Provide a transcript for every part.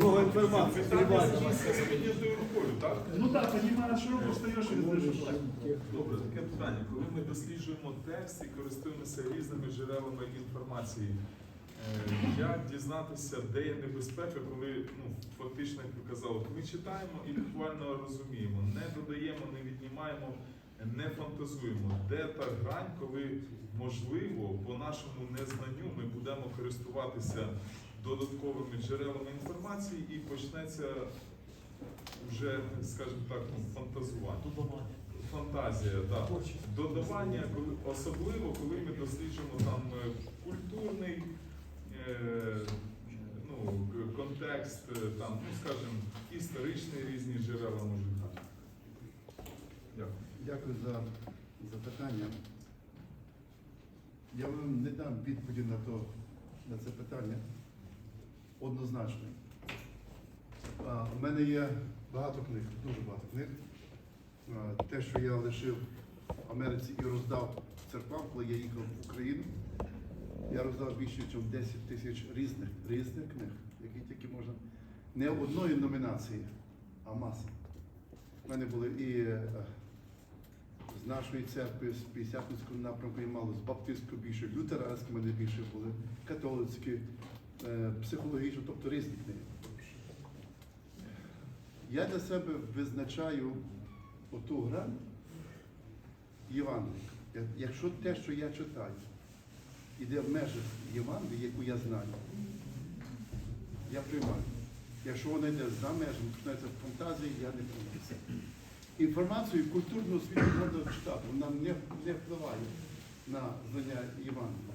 Много інформації. Піднятою рукою, так? Ну так, понимаешь, широко встаєш і не знаєш. Добре, таке питання. Коли ми досліджуємо текст і користуємося різними джерелами інформації, е, як дізнатися, де є небезпека, коли ну, фактично, як ви казали, ми читаємо і буквально розуміємо, не додаємо, не віднімаємо, не фантазуємо, де та грань, коли можливо, по нашому незнанню ми будемо користуватися додатковими джерелами інформації і почнеться вже, скажімо так, ну, фантазування. Фантазія, так. Додавання, особливо, коли ми досліджуємо там е, культурний е, ну, контекст, е, там, ну, скажімо, історичні різні джерела можуть бути. Дякую. Дякую за запитання. Я вам не дам відповіді на, то, на це питання однозначно. У мене є багато книг, дуже багато книг. Те, що я лишив в Америці і роздав церквам, коли я їхав в Україну, я роздав більше, ніж 10 тисяч різних, різних книг, які тільки можна. Не одної номінації, а маса. У мене були і е, з нашої церкви, з П'ятдесятницького напрямку і мало, з баптистського більше, лютеранські мене більше були, католицькі, е, психологічні, тобто різні книги. Я для себе визначаю оту грань Євангелія. Якщо те, що я читаю, іде в межах Євангелії, яку я знаю, я приймаю. Якщо вона йде за межами, починається фантазії, я не приймаю. Інформацію культурного світу можна читати, вона не, не впливає на знання Євангелія.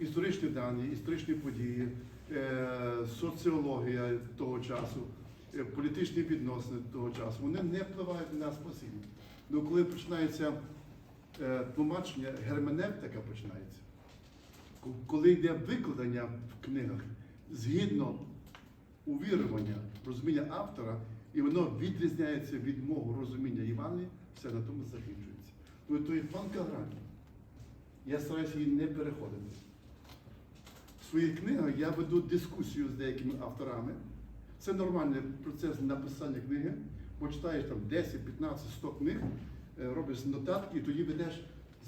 Історичні дані, історичні події, е, соціологія того часу, е, політичні відносини того часу, вони не впливають на нас постійно. Ну коли починається е, тлумачення, герменевтика починається. Коли йде викладення в книгах згідно увірування, розуміння автора, і воно відрізняється від мого розуміння Євангелія, все на тому закінчується. Ну, то є тонка грань. Я стараюся її не переходити. Своїх книгах я веду дискусію з деякими авторами. Це нормальний процес написання книги. Почитаєш там 10, 15, 100 книг, е, робиш нотатки і тоді ведеш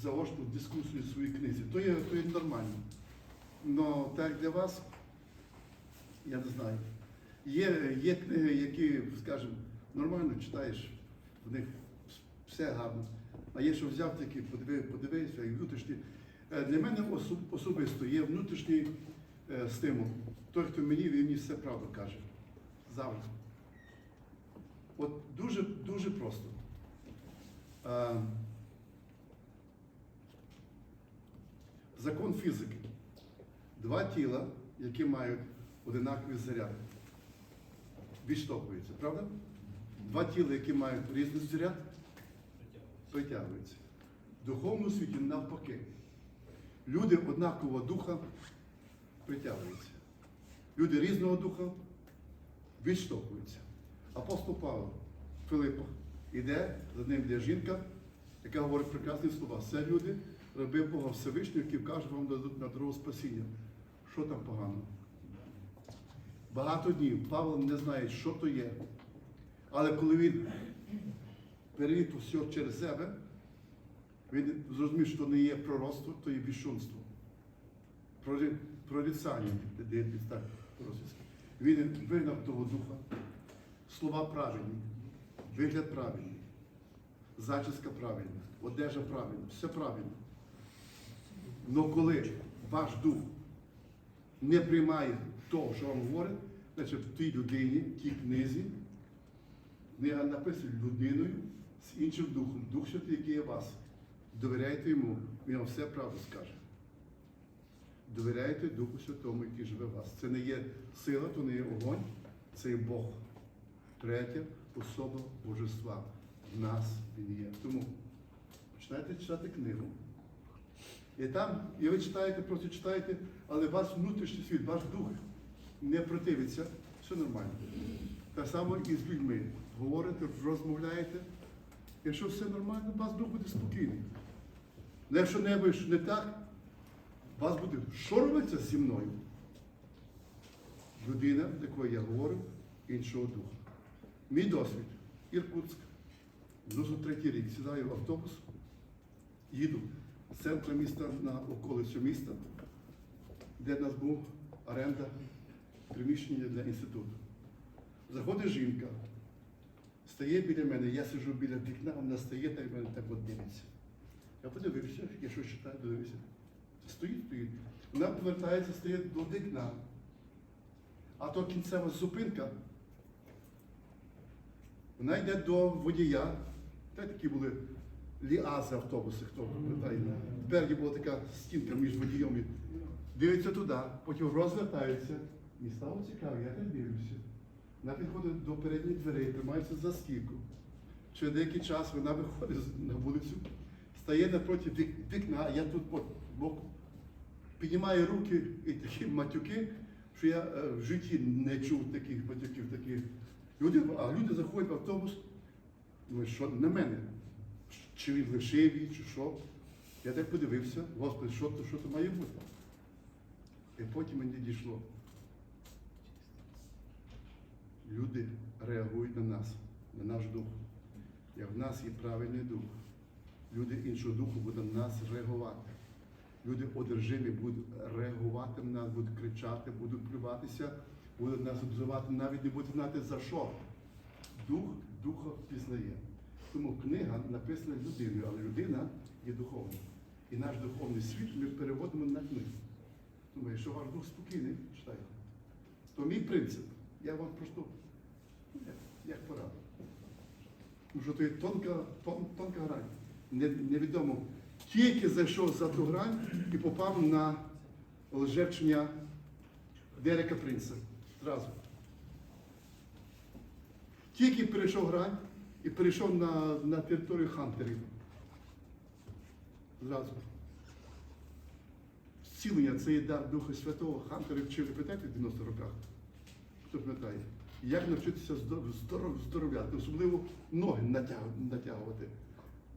заочну дискусію в своїй книзі. То є, то є нормально. Но так для вас, я не знаю. Є, є книги, які, скажімо, нормально читаєш, в них все гарно. А є, що взяв такі, подиви, подивився, і внутрішні. Е, Для мене особисто є внутрішній е, стимул. Той, хто мені, він мені все правду каже. Завжди. От дуже, дуже просто. Е, Закон фізики. Два тіла, які мають одинакові заряди, відштовхуються, правда? Два тіла, які мають різний заряд, притягуються. В духовному світі навпаки. Люди однакового духа притягуються. Люди різного духа відштовхуються. Апостол Павло в Филиппах іде, за ним йде жінка, яка говорить прекрасні слова. Це люди, раби Бога Всевишнього, які вкажуть вам на- дорогу спасіння. Що там погано? Багато днів Павло не знає, що то є. Але коли він перевів то все через себе, він зрозумів, що не є пророцтво, то є бішунство. Прорицання, по-російськи. Він вигнав того духа. Слова правильні, вигляд правильний, зачіска правильна, одежа правильна, все правильно. Но коли ваш дух не приймає того, що вам говорить, значить в тій людині, в тій книзі, книга написана людиною з іншим духом, Дух Святий, який є вас. Довіряйте йому, він вам все правду скаже. Довіряйте Духу Святому, який живе в вас. Це не є сила, то не є огонь, це є Бог. Третя особа Божества. В нас він є. Тому починайте читати книгу. І там, і ви читаєте, просто читаєте, але ваш внутрішній світ, ваш дух не противиться, все нормально. Так само і з людьми. Говорите, розмовляєте. Якщо все нормально, у вас дух буде спокійний. Ну, Якщо небудь не так, вас буде, що зі мною? людина, з якою я говорю, іншого духа. Мій досвід. Іркутськ. Дуже третій рік сідаю в автобус, їду з центру міста на околицю міста, де в нас був оренда приміщення для інституту. Заходить жінка, стає біля мене, я сиджу біля вікна, вона стає та й мене так от дивиться. Я подивився, я щось читаю, дивився. Стоїть, стоїть. Вона повертається, стає до вікна. А то кінцева зупинка. Вона йде до водія. Та такі були ліази автобуси, хто пам'ятає. Тепер була така стінка між водієм дивиться туди, потім розвертається. І стало цікаво, я так дивлюся. Вона підходить до передніх дверей, тримається за стійку. Через деякий час вона виходить на вулицю, стає напроти вікна, а я тут от, боку, піднімаю руки і такі матюки, що я е, в житті не чув таких матюків. Таких. Люди, а люди заходять в автобус, думаю, що на мене? Чи він лишивий, чи що? Я так подивився, Господи, що то, що то має бути? І потім мені дійшло. Люди реагують на нас, на наш дух. Як в нас є правильний дух, люди іншого духу будуть на нас реагувати. Люди одержимі будуть реагувати на нас, будуть кричати, будуть плюватися, будуть нас обзивати, навіть не будуть знати за що. Дух духа пізнає. Тому книга написана людиною, але людина є духовна. І наш духовний світ ми переводимо на книгу. Тому, якщо ваш дух спокійний, читайте. То мій принцип, я вам просто як, як пораду. Тому що то є тонка, тон, тонка грань. Не, невідомо. Тільки зайшов за ту грань і попав на лжевчення Дерека Принца. Зразу. Тільки перейшов грань і перейшов на, на територію хантерів. Зразу. Зцілення це є дар Духа Святого. Хантери вчили питати в 90 роках. Хто пам'ятає? Як навчитися здор- здоров, здоровляти, особливо ноги натягувати.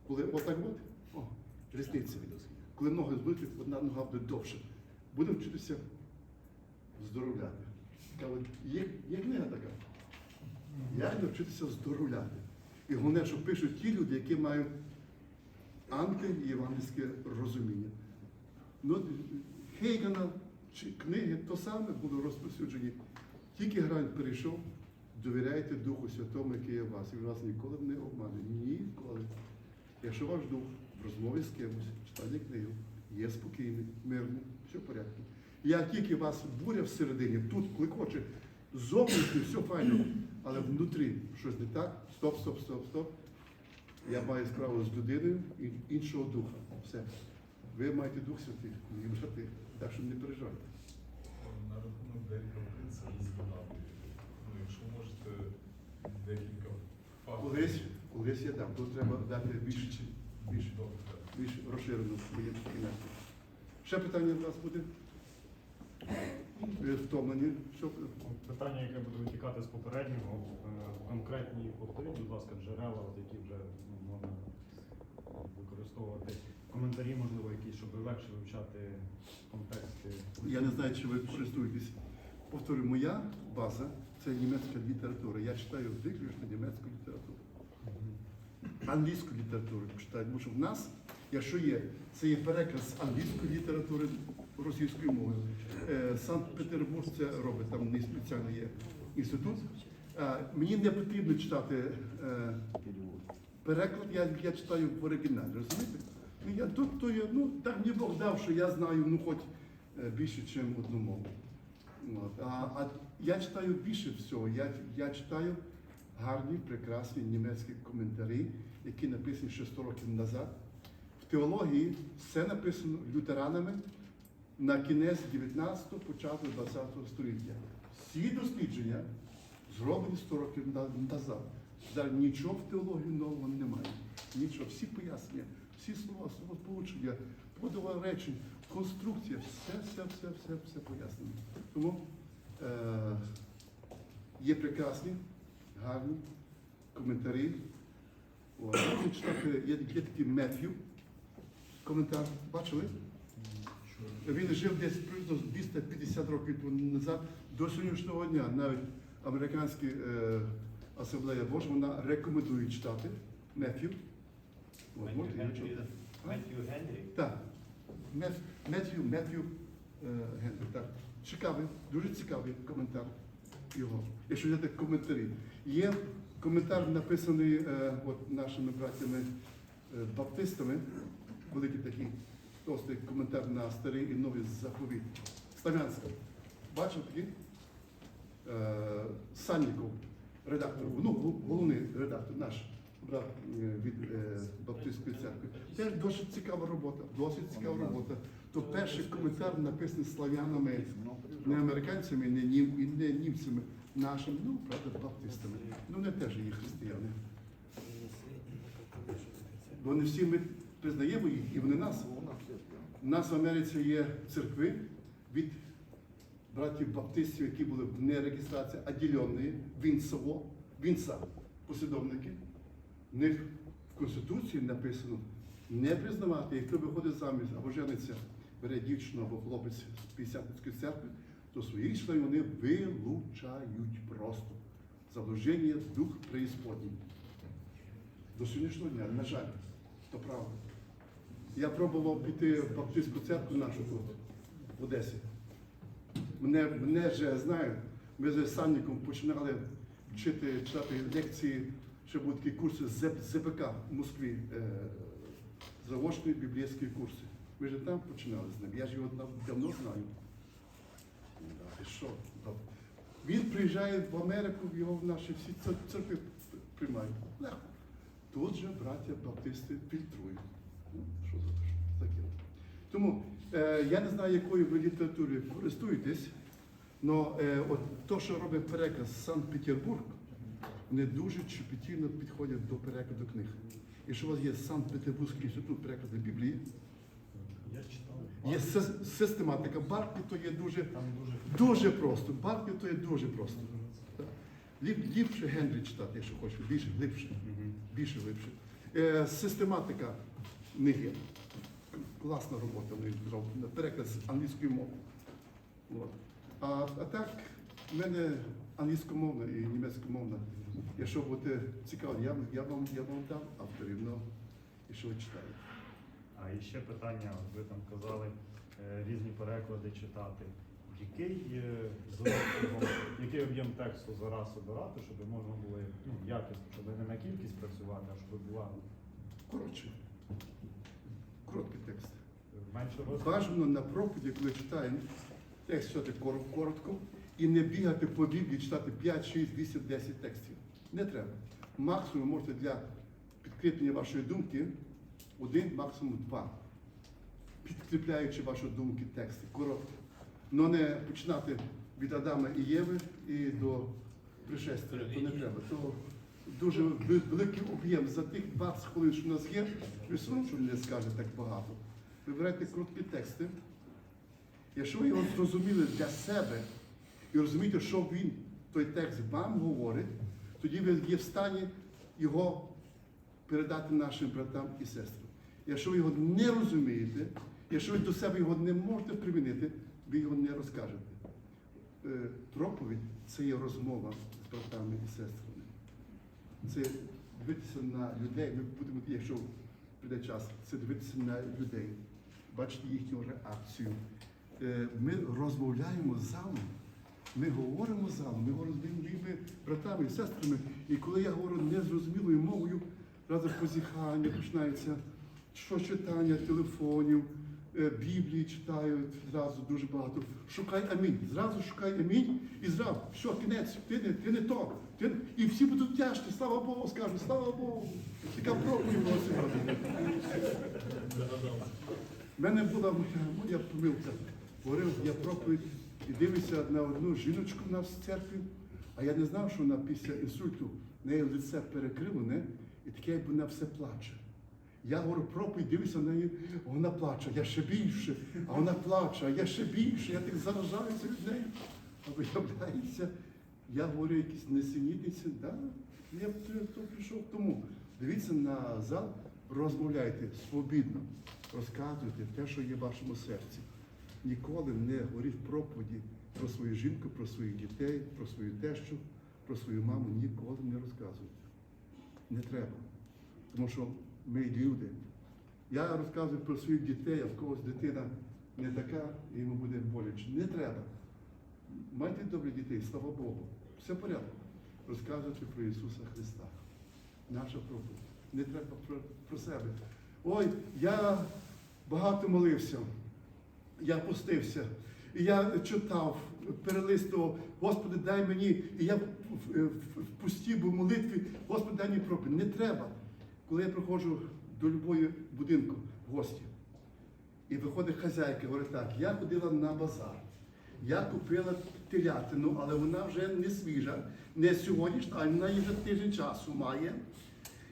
Коли отак от, о, різниця. Коли ноги звикли, одна нога буде довше. Будемо вчитися здоровляти. Є, є книга така. Як навчитися здоровляти. І головне, що пишуть ті люди, які мають антиєвангельське розуміння. Ну, Хейгана чи книги то саме було розповсюджені. Тільки грань перейшов, довіряйте Духу Святому, який є в вас, і він вас ніколи не обмане. Ніколи. Якщо ваш дух в розмові з кимось, читання книгу, є спокійний, мирний, все в порядку. Як тільки вас буря всередині, тут клекоче, зовнішньо все файно, але внутрі щось не так, стоп, стоп, стоп, стоп. Я маю справу з людиною і- іншого духа. Все. Ви маєте Дух Святий, мої брати, так що не переживайте. На рахунок Дерека Принца ви згадали. Ну, якщо можете декілька фактів. Колись, колись я дам, тут треба дати більше, Добре. більш розширену кінець. Ще питання у вас буде? Втомлені? Що? Питання, яке буде витікати з попереднього, е, конкретні повторіть, будь ласка, джерела, які вже ну, можна використовувати. Коментарі, можливо, якісь, щоб легше вивчати контексти. Я не знаю, чи ви користуєтесь. Повторюю, моя база це німецька література. Я читаю виключно німецьку літературу. Англійську літературу читаю, тому що в нас, якщо є, це є переклад англійської літератури російською мовою. Е, Санкт-Петербург це робить, там не спеціально є інститут. Е, Мені не потрібно читати е, переклад, я, я читаю в оригіналі, розумієте? Ну, я, то я, ну, так мені Бог дав, що я знаю ну, хоч більше, ніж одну мову. От. А, а я читаю більше всього. Я, я читаю гарні, прекрасні німецькі коментарі, які написані ще 100 років назад. В теології все написано лютеранами на кінець 19-го, початок 20-го століття. Всі дослідження зроблені 100 років назад. Зараз нічого в теології нового немає. Нічого, всі пояснення, всі слова, словосполучення, подова речень, конструкція, все, все, все, все, все пояснено. Тому е, є прекрасні, гарні коментарі. Можна читати, є, є такий Меф'ю, коментар, бачили? Він жив десь приблизно 250 років тому назад. До сьогоднішнього дня навіть американська е, асамблея Божа вона рекомендує читати можете його Генрі. Так. Меттью, Меттью е, Генрі, так. Цікавий, дуже цікавий коментар його. Якщо взяти коментарі. Є коментар написаний е, от нашими братями е, баптистами, великий такий товстий коментар на старий і новий заповіт. Славянський. Бачив такий? Е, Санніков, редактор, ну, головний редактор наш брат е, від е, Баптистської церкви. Теж досить цікава робота, досить цікава робота. То перший коментар написаний слав'янами, не американцями, не, нім, не німцями, нашими, ну, правда, баптистами. Ну, вони теж є християни. Вони всі ми признаємо їх, і вони нас. У нас в Америці є церкви від братів баптистів, які були не реєстрації, а дільонної, Вінсово, Вінса, послідовники. В них в Конституції написано не признавати, якщо виходить заміж або жениться, бере дівчину або хлопець з П'ятдесятницької церкви, то своїх членів вони вилучають просто. Заблуження дух преісподній. До сьогоднішнього дня, на жаль, то правда. Я пробував піти в баптистську церкву нашу тут, в Одесі. Мене, мене вже знають, ми з Санником починали вчити, читати лекції, ще були такі курси з ЗПК в Москві, е, заочні біблійські курси. Ми вже там починали з ним. Я ж його давно знаю. Що? Да. Він приїжджає в Америку, його в наші всі церкви приймають. Легко. Тут же браття баптисти фільтрують. Ну, що за що таке? Тому е, я не знаю, якою ви літературою користуєтесь, але е, от то, що робить переказ Санкт-Петербург, вони дуже чепетільно підходять до перекладу книг. Якщо у вас є Санкт-Петербурзький інститут перекладу Біблії, Я читав. є сис- систематика Барклі, то є дуже, Там дуже дуже просто. Барклі то є дуже просто. Так. Ліп, ліпше Генрі читати, якщо хочеш, більше, глибше більше глибше. Е, систематика них є. Класна робота в них зроблена. Переклад з англійської мови. От. А, а так, в мене англійськомовна і німецькомовна. Якщо буде цікаво, я, я, вам, я вам дам авторів, ну, якщо ви читаєте. А і ще питання, ви там казали е, різні переклади читати. Який, який об'єм тексту за раз обирати, щоб можна було ну, якісно, щоб не на кількість працювати, а щоб була Коротше. Короткий текст. менше розвитку? Бажано на проповіді, коли читаємо, текст читати кор- коротко і не бігати по Біблії, читати 5, 6, 8, 10 текстів. Не треба. Максимум можете для підкріплення вашої думки один, максимум два. Підкріпляючи ваші думки тексти, коротко. Но не починати від Адама і Єви і до пришестя. То не треба. То дуже великий об'єм за тих 20 хвилин, що в нас є, одно, що не скаже так багато. Вибирайте короткі тексти. Якщо ви його зрозуміли для себе і розумієте, що він, той текст вам говорить, тоді ви є в стані його передати нашим братам і сестрам. Якщо ви його не розумієте, якщо ви до себе його не можете примінити, ви його не розкажете. Е, Проповідь це є розмова з братами і сестрами. Це дивитися на людей. Ми будемо, якщо прийде час, це дивитися на людей, бачити їхню реакцію. Е, Ми розмовляємо з залом, ми говоримо з залом, ми говоримо з моїми братами і сестрами. І коли я говорю незрозумілою мовою, разом позіхання починається, що читання телефонів, е, Біблії читають зразу дуже багато. Шукай амінь. Зразу шукай амінь і зразу, що, кінець, ти не, ти не то. Ти не... І всі будуть вдячні, слава Богу, скажуть, слава Богу. Така проповідь була сьогодні. У мене була моя, помилка. Говорив, я проповідь і дивлюся на одну жіночку в нас в церкві, а я не знав, що вона після інсульту в неї лице перекривлене, і таке, як вона все плаче. Я говорю проповідь, дивлюся на неї, вона плаче, я ще більше, а вона плаче, а я ще більше, я так заражаюся від неї. А виявляється, я говорю якісь несенітниці, да? я б то прийшов тому. Дивіться на зал, розмовляйте свобідно, розказуйте те, що є в вашому серці. ніколи не говоріть проповіді про свою жінку, про своїх дітей, про свою тещу, про свою маму. Ніколи не розказуйте. Не треба. Тому що ми люди. Я розказую про своїх дітей, а в когось дитина не така, і йому буде боляче. Не треба. Майте добрі дітей, слава Богу. Все в порядку. Розказуйте про Ісуса Христа. Наша проповідь. Не треба про, про себе. Ой, я багато молився, я постився, і я читав, перелистував, Господи, дай мені, і я в, в, в, в пусті був молитві, Господи, дай мені проповідь. Не треба. Коли я приходжу до любої будинку в гості, і виходить хазяйка, говорить так, я ходила на базар. Я купила телятину, але вона вже не свіжа, не сьогоднішня, а вона вже тиждень часу має.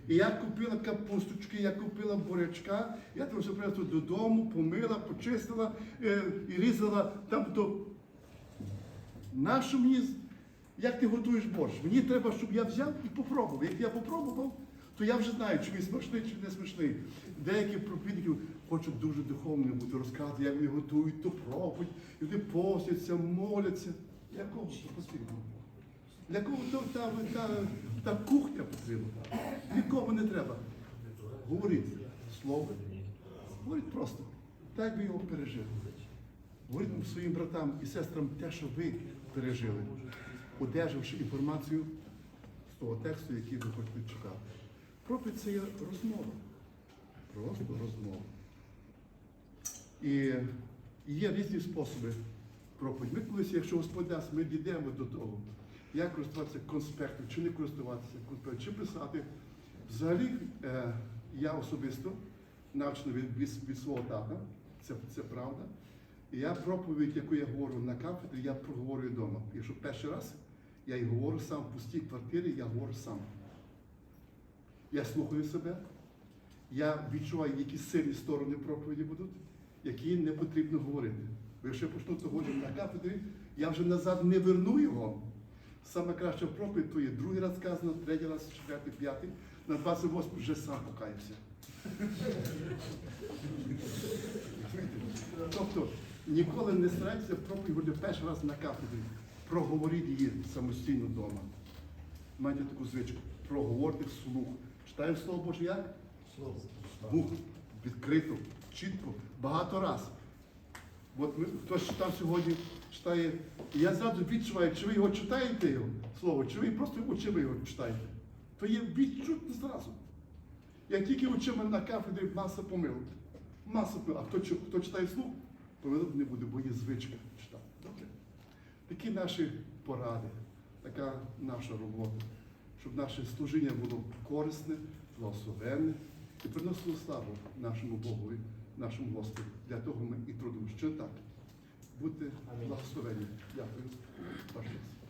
І я купила капусточки, я купила бурячка, я там все принесла додому, помила, почистила е, і різала там до. Нащо мені, як ти готуєш борщ? Мені треба, щоб я взяв і попробував. Як я попробував, то я вже знаю, чи він смачний, чи не смачний. Деякі проповідники хочуть дуже духовними бути, розказувати, як вони готують ту проповідь, і вони постяться, моляться. Для кого це потрібно? Для кого то та, та, та кухня потрібна? Нікому не треба. Говоріть слово, говоріть просто, так ви його пережили. Говоріть своїм братам і сестрам те, що ви пережили, одержавши інформацію з того тексту, який ви хочете читати. Проповідь це є розмова. Просто розмова. І є різні способи проповідь. Ми колись, якщо Господь дасть, ми дійдемо до того, як користуватися конспектом, чи не користуватися конспектом, чи писати. Взагалі, е, я особисто навчений від, від, свого тата, це, це правда. І я проповідь, яку я говорю на кафедрі, я проговорюю вдома. Якщо перший раз я її говорю сам в пустій квартирі, я говорю сам. Я слухаю себе, я відчуваю, які сильні сторони проповіді будуть, які не потрібно говорити. Бо якщо я почну говорити на кафедрі, я вже назад не верну його. Саме краща проповідь то є другий раз сказано, третій раз, четвертий, п'ятий, на 28 вже сам покаявся. Тобто ніколи не старайтеся проповідь перший раз на кафедрі. Проговоріть її самостійно вдома. Майте таку звичку. Проговорити вслух. Читаємо Слово Боже як? Слово. Відкрито, чітко, багато раз. От ми, хтось читав сьогодні, читає, і я зразу відчуваю, чи ви його читаєте його слово, чи ви просто очима його читаєте. То є відчутно зразу. Як тільки очима на кафедрі маса помилок. Маса помилок. А хто, хто читає слух, помилок не буде, бо є звичка? Такі наші поради, така наша робота, щоб наше служіння було корисне, благословенне і приносило славу нашому Богу, нашому Господу. Для того ми і трудимо. Що так? Будьте благословені. Дякую. Ваш час.